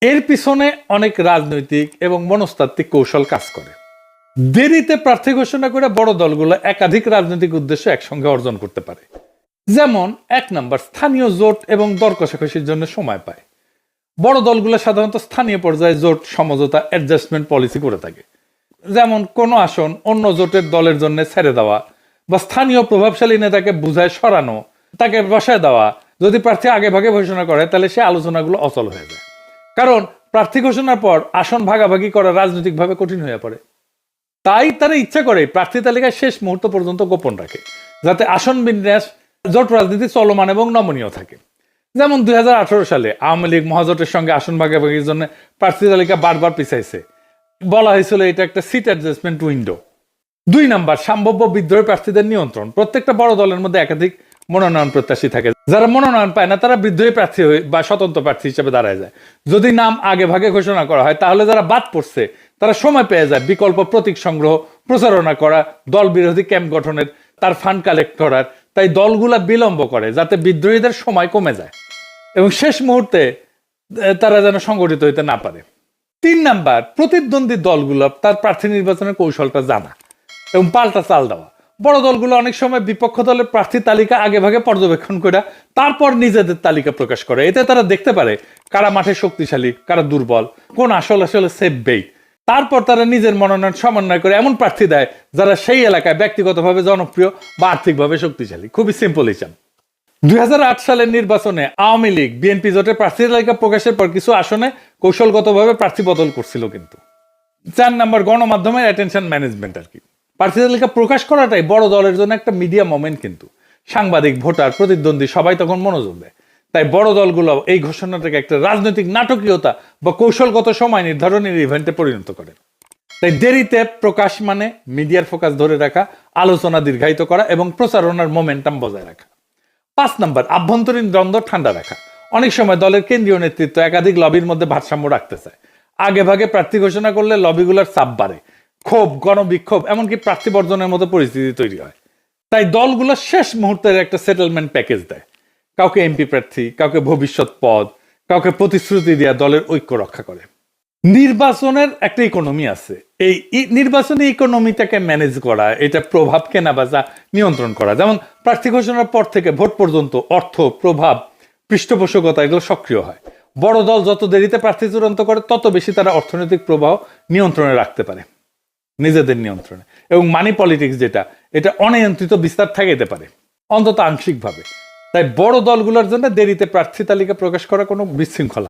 এর পিছনে অনেক রাজনৈতিক এবং মনস্তাত্ত্বিক কৌশল কাজ করে। দেরিতে প্রার্থী ঘোষণা করে বড় দলগুলো একাধিক রাজনৈতিক উদ্দেশ্য একসঙ্গে অর্জন করতে পারে। যেমন, এক নম্বর, স্থানীয় জোট এবং দর কষাকষির জন্য সময় পায়। বড় দলগুলো সাধারণত স্থানীয় পর্যায়ে জোট সমঝোতা অ্যাডজাস্টমেন্ট পলিসি করে থাকে। যেমন, কোনো আসন অন্য জোটের দলের জন্য ছেড়ে দেওয়া বা স্থানীয় প্রভাবশালী নেতাকে বুঝায় সরানো, তাকে বসায় দেওয়া। যদি প্রার্থী আগে ভাগে ঘোষণা করে, তাহলে সে আলোচনাগুলো অচল হয়ে যায়। কারণ প্রার্থী ঘোষণার পর আসন ভাগাভাগি করা রাজনৈতিকভাবে কঠিন হয়ে পড়ে। তাই তারা ইচ্ছা করে প্রার্থী তালিকায় শেষ মুহূর্ত পর্যন্ত গোপন রাখে, যাতে আসন বিন্যাস, জোট রাজনীতি চলমান এবং নমনীয় থাকে। যেমন দুই হাজার আঠেরো সালে আওয়ামী লীগ মহাজোটের সঙ্গে আসন ভাগাভাগির জন্য প্রার্থী তালিকা বারবার পিছাইছে। বলা হয়েছিল এটা একটা সিট অ্যাডজাস্টমেন্ট উইন্ডো। দুই নাম্বার, সম্ভাব্য বিদ্রোহী প্রার্থীদের নিয়ন্ত্রণ। প্রত্যেকটা বড় দলের মধ্যে একাধিক মনোনয়ন প্রত্যাশী থাকে। যারা মনোনয়ন পায় না, তারা বিদ্রোহী প্রার্থী হয়ে বা স্বতন্ত্র প্রার্থী হিসেবে দাঁড়ায় যায়। যদি নাম আগে ভাগে ঘোষণা করা হয়, তাহলে যারা বাদ পড়ছে, তারা সময় পেয়ে যায় বিকল্প প্রতীক সংগ্রহ, প্রচারণা করা, দল বিরোধী ক্যাম্প গঠনের, তার ফান্ড কালেক্ট করার। তাই দলগুলা বিলম্ব করে যাতে বিদ্রোহীদের সময় কমে যায়। এবং শেষ মুহূর্তে তারা যেন সংগঠিত হইতে না পারে। তিন নাম্বার, প্রতিদ্বন্দ্বী দলগুলো তার প্রার্থী নির্বাচনের কৌশলটা জানা এবং পাল্টা চাল দেওয়া। বড় দলগুলো অনেক সময় বিপক্ষ দলের প্রার্থী তালিকা আগে ভাগে পর্যবেক্ষণ করে তারপর নিজেদের তালিকা প্রকাশ করে। এতে তারা দেখতে পারে কারা মাঠে শক্তিশালী, কারা দুর্বল, কোন আসল আসলে সেফ বেইট তারপর তারা নিজের মনোনয়ন সমন্বয় করে এমন প্রার্থী দেয় যারা সেই এলাকায় ব্যক্তিগতভাবে জনপ্রিয় বা আর্থিকভাবে শক্তিশালী। খুবই সিম্পল হিসাব দুই সালের নির্বাচনে আওয়ামী লীগ, বিএনপি জোটের প্রার্থী তালিকা প্রকাশের পর কিছু আসনে কৌশলগতভাবে প্রার্থী বদল করছিল কিন্তু। চার নাম্বার গণমাধ্যমের অ্যাটেনশন ম্যানেজমেন্ট আর কি। প্রার্থী তালিকা প্রকাশ করাটাই বড় দলের জন্য একটা মিডিয়া মোমেন্ট কিন্তু। সাংবাদিক, ভোটার, প্রতিদ্বন্দ্বী, সবাই তখন মনোযোগ দেয়। তাই বড় দলগুলো এই ঘোষণাটাকে একটা রাজনৈতিক নাটকীয়তা বা কৌশলগত সময় নির্ধারণের ইভেন্টে পরিণত করে তাই দেরিতে প্রকাশ মানে মিডিয়ার ফোকাস ধরে রাখা, আলোচনা দীর্ঘায়িত করা এবং প্রচারণার মোমেন্টাম বজায় রাখা। পাঁচ নাম্বার, আভ্যন্তরীণ দ্বন্দ্ব ঠান্ডা রাখা। অনেক সময় দলের কেন্দ্রীয় নেতৃত্ব একাধিক লবির মধ্যে ভারসাম্য রাখতে চায়। আগে ভাগে প্রার্থী ঘোষণা করলে লবিগুলোর চাপ বাড়ে। ক্ষোভ, গণবিক্ষোভ, এমনকি প্রার্থী বর্জনের মতো পরিস্থিতি তৈরি হয়। তাই দলগুলো শেষ মুহূর্তের একটা সেটেলমেন্ট প্যাকেজ দেয়। কাউকে এমপি প্রার্থী, কাউকে ভবিষ্যৎ পদ, কাউকে প্রতিশ্রুতি দেওয়া দলের ঐক্য রক্ষা করে। নির্বাচনের একটা ইকোনমি আছে। এই নির্বাচনী ইকোনমিটাকে ম্যানেজ করা, এটা প্রভাব কেনা বেচা নিয়ন্ত্রণ করা। যেমন প্রার্থী ঘোষণার পর থেকে ভোট পর্যন্ত অর্থ, প্রভাব, পৃষ্ঠপোষকতা এগুলো সক্রিয় হয়। বড় দল যত দেরিতে প্রার্থী চূড়ান্ত করে, তত বেশি তারা অর্থনৈতিক প্রবাহ নিয়ন্ত্রণে রাখতে পারে। নিজেদের নিয়ন্ত্রণে। এবং মানি পলিটিক্স যেটা, এটা অনিয়ন্ত্রিত বিস্তার থাকাইতে পারে, অন্তত আংশিকভাবে। তাই বড় দলগুলোর জন্য দেরিতে প্রার্থী তালিকা প্রকাশ করা কোনো বিশৃঙ্খলা